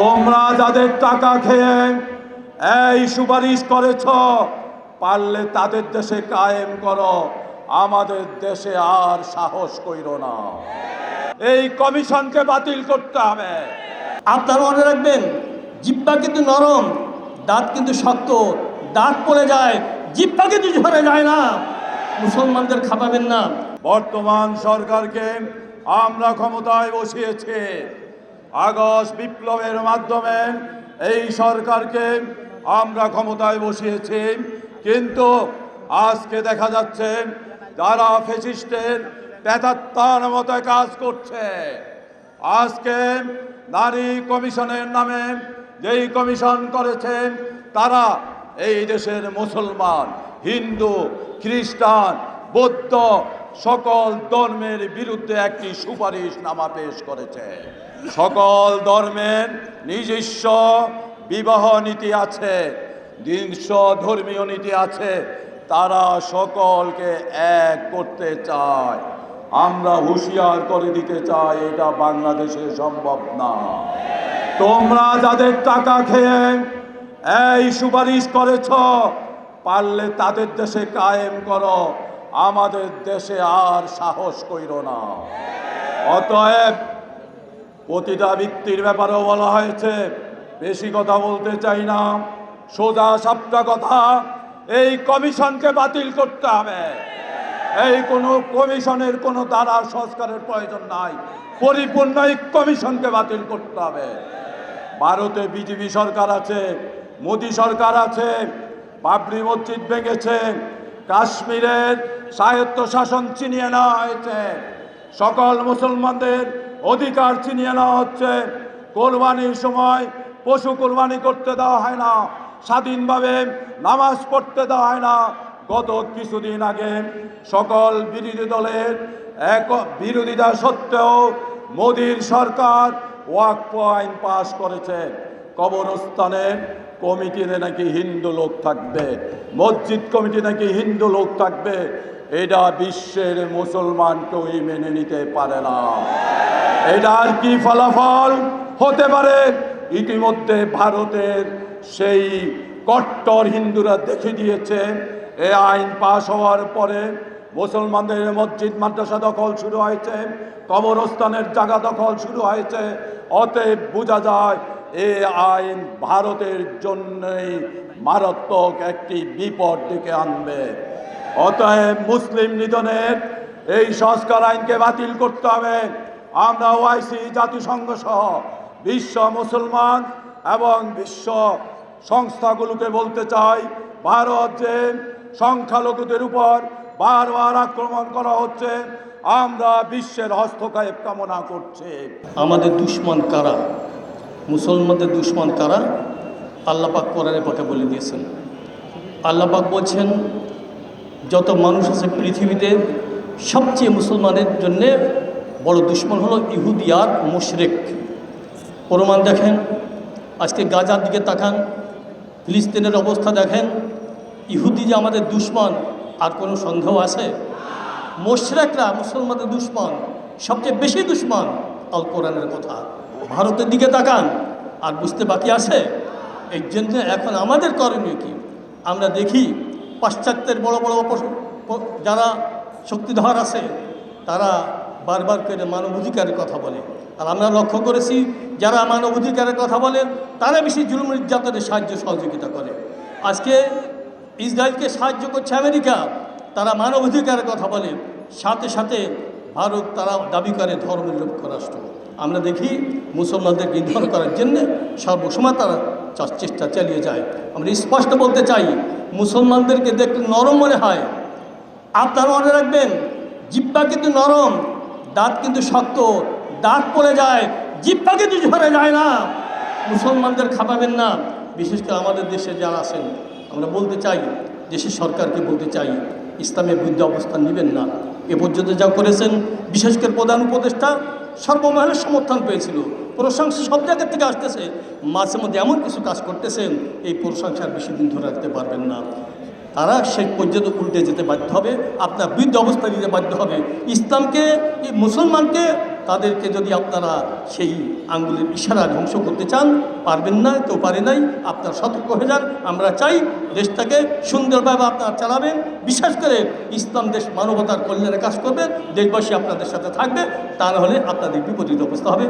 তোমরা যাদের টাকা খেয়ে এই সুপারিশ করেছ পারলে তাদের দেশে কায়েম করো। আমাদের দেশে আর সাহস কইর না। এই কমিশনকে বাতিল করতে হবে। আপনারা মনে রাখবেন জিব্বা কিন্তু নরম দাঁত কিন্তু শক্ত। দাঁত পড়ে যায় জিব্বা কিন্তু ঝরে যায় না। মুসলমানদের খাপাবেন না। বর্তমান সরকারকে আমরা ক্ষমতায় বসিয়েছি। আগস্ট বিপ্লবের মাধ্যমে এই সরকারকে আমরা ক্ষমতায় বসিয়েছি। কিন্তু আজকে দেখা যাচ্ছে যারা ফেসিস্টের পেতাত্তার মতো কাজ করছে, আজকে নারী কমিশনের নামে যেই কমিশন করেছেন, তারা এই দেশের মুসলমান, হিন্দু, খ্রিস্টান, বৌদ্ধ সকল ধর্মের বিরুদ্ধে একটি সুপারিশ নামা পেশ করেছে। সকল ধর্মের নিজস্ব বিবাহ নীতি আছে, নিজস্ব ধর্মীয় নীতি আছে, তারা সকলকে এক করতে চায়। আমরা হুঁশিয়ার করে দিতে চাই, এটা বাংলাদেশে সম্ভব না। তোমরা যাদের টাকা খেয়ে এই সুপারিশ করেছ, পারলে তাদের দেশে কায়েম করো। আমাদের দেশে আর সাহস কইর না। অতএব প্রতিটা ব্যক্তির ব্যাপারেও বলা হয়েছে, বেশি কথা বলতে চাই না, সোজা সাপটা কথা, এই কমিশনকে বাতিল করতে হবে। এই কোনো কমিশনের কোনো দ্বারা সংস্কারের প্রয়োজন নাই, পরিপূর্ণ এই কমিশনকে বাতিল করতে হবে। ভারতে বিজেপি সরকার আছে, মোদী সরকার আছে, বাবরি মসজিদ ভেঙেছে, কাশ্মীরের স্বায়ত্ত শাসন ছিনিয়ে নেওয়া হয়েছে। সকল মুসলমানদের অধিকার ছিনিয়ে নেওয়া হচ্ছে। কোরবানির সময় পশু কোরবানি করতে দেওয়া হয় না। স্বাধীনভাবে নামাজ পড়তে দেওয়া হয় না। গত কিছুদিন আগে সকল বিরোধী দলের এক বিরোধিতা সত্ত্বেও মোদীর সরকার ওয়াকফ আইন পাশ করেছে। কবরস্থানে কমিটিতে নাকি হিন্দু লোক থাকবে। মসজিদ কমিটি নাকি হিন্দু লোক থাকবে। এটা বিশ্বের মুসলমান কেউই মেনে নিতে পারে না। এটার কি ফলাফল? হতে পারে ইতিমধ্যে ভারতের সেই কট্টর হিন্দুরা দেখে দিয়েছে। এ আইন পাশ হওয়ার পরে মুসলমানদের মসজিদ, মাদ্রাসা দখল শুরু হয়েছে, কবরস্থানের জায়গা দখল শুরু হয়েছে। অতএব বোঝা যায়, এ আইন ভারতের জন্যই মারাত্মক একটি বিপদ ডেকে আনবে। অতএব মুসলিম নিধনের এই সংস্কার আইনকে বাতিল করতে হবে। আমরা ওআইসি জাতিসংঘ সহ বিশ্ব মুসলমান এবং বিশ্ব সংস্থাগুলোকে বলতে চাই, ভারত যে সংখ্যালঘুদের উপর বারবার আক্রমণ করা হচ্ছে, আমরা বিশ্বের হস্তক্ষেপ কামনা করছি। আমাদের দুশ্মন কারা? মুসলমানদের দুশ্মন কারা? আল্লাপাক কোরআনে পাকে বলে দিয়েছেন। আল্লাপাক বলছেন, যত মানুষ আছে পৃথিবীতে সবচেয়ে মুসলমানের জন্যে বড় দুশ্মন হলো ইহুদি আর মুশরেক। প্রমাণ দেখেন, আজকে গাজার দিকে তাকান, ফিলিস্তিনের অবস্থা দেখেন, ইহুদি যে আমাদের দুশ্মন, আর কোনো সন্দেহ আছে? মোশরেকরা মুসলমানদের দুশ্মন, সবচেয়ে বেশি দুশ্মন আল কোরআনের কথা। ভারতের দিকে তাকান, আর বুঝতে বাকি আছে? এই জন্য এখন আমাদের করণীয় কি? আমরা দেখি, পাশ্চাত্যের বড় বড় যারা শক্তিধর আছে, তারা বারবার করে মানবাধিকারের কথা বলে। আর আমরা লক্ষ্য করেছি, যারা মানবাধিকারের কথা বলেন তারা বেশি জুলুম নির্যাতনের সাহায্য সহযোগিতা করে। আজকে ইসরায়েলকে সাহায্য করছে আমেরিকা, তারা মানবাধিকারের কথা বলে। সাথে সাথে ভারত তারা দাবি করে ধর্মনিরপেক্ষ রাষ্ট্র। আমরা দেখি মুসলমানদের নিধন করার জন্য সর্বসময় তারা চেষ্টা চালিয়ে যায়। আমরা স্পষ্ট বলতে চাই, মুসলমানদেরকে দেখলে নরম মনে হয়। আপনারা মনে রাখবেন জিব্বা কিন্তু নরম। দাঁত কিন্তু শক্ত, দাঁত পড়ে যায় জিব্বা কিন্তু ঝরে যায় না। মুসলমানদের খাপাবেন না। বিশেষ করে আমাদের দেশে যারা আছেন, আমরা বলতে চাই, দেশের সরকারকে বলতে চাই, ইসলামের বিরুদ্ধে অবস্থান নেবেন না। এ পর্যন্ত যা করেছেন, বিশেষ করে প্রধান উপদেষ্টা সর্বমহলের সমর্থন পেয়েছিল। প্রশংসা সব জায়গা থেকে আসতেছে। মাঝে মধ্যে এমন কিছু কাজ করতেছেন, এই প্রশংসার বেশি দিন ধরে রাখতে পারবেন না। তারা শেষ পর্যন্ত উল্টে যেতে বাধ্য হবে, আপনার বৃদ্ধ অবস্থা নিতে বাধ্য হবে। ইসলামকে মুসলমানকে, তাদেরকে যদি আপনারা সেই আঙ্গুলের ইশারা ধ্বংস করতে চান, পারবেন না, কেউ পারে নাই, আপনার সতর্ক হয়ে যান। আমরা চাই দেশটাকে সুন্দরভাবে আপনারা চালাবেন। বিশেষ করে ইসলাম দেশ মানবতার কল্যাণে কাজ করবেন দেশবাসী আপনাদের সাথে থাকবে তা না হলে আপনাদের বিপরীত অবস্থা হবে।